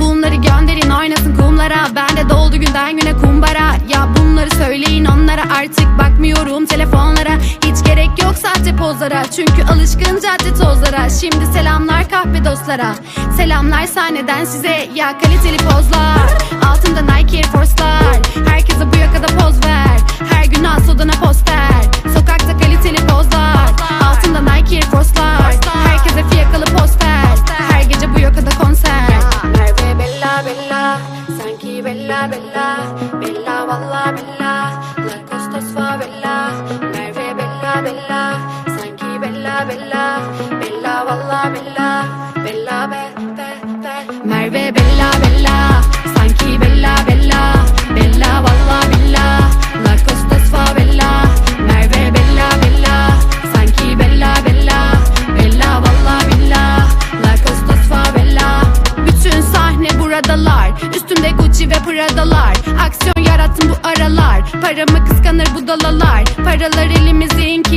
Bunları gönderin oynasın kumlara. Ben de doldu günden güne kumbara. Ya bunları söyleyin onlara. Artık bakmıyorum telefonlara. Hiç gerek yok sahte pozlara. Çünkü alışkın cadde tozlara. Şimdi selamlar kahpe dostlara. Selamlar sahneden size. Ya kaliteli pozlar عليكي بلا بلا بلا والله بلا لك استصفى بلا نعرفي بلا بلا سانكي بلا بلا, بلا buradalar Üstümde Gucci ve Prada'lar. Aksiyon yarattım bu aralar. Paramı kıskanır budalalar Paralar Ve temizlenmeli